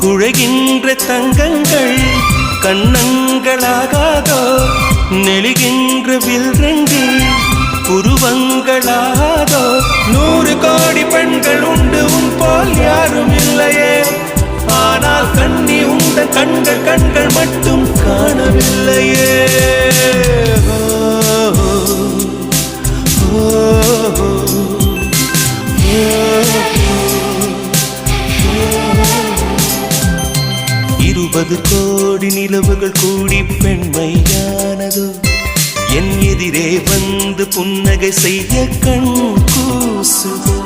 குழைகின்ற தங்கங்கள் கண்ணங்களாகாதோ நெளிகின்ற வில்ரங்கள் புருவங்களாகாதோ நூறு கோடி பெண்கள் உண்டு உன் போல் யாரும் இல்லையே. ஆனால் கண்ணி உண்ட கண்கள் கண்கள் மட்டும் காணவில்லையே. ஓ, ஓ, ஓ, இருபது கோடி நிலவுகள் கூடி பெண்மையானதோ? என் எதிரே வந்து புன்னகை செய்ய கண் கூசுதோ?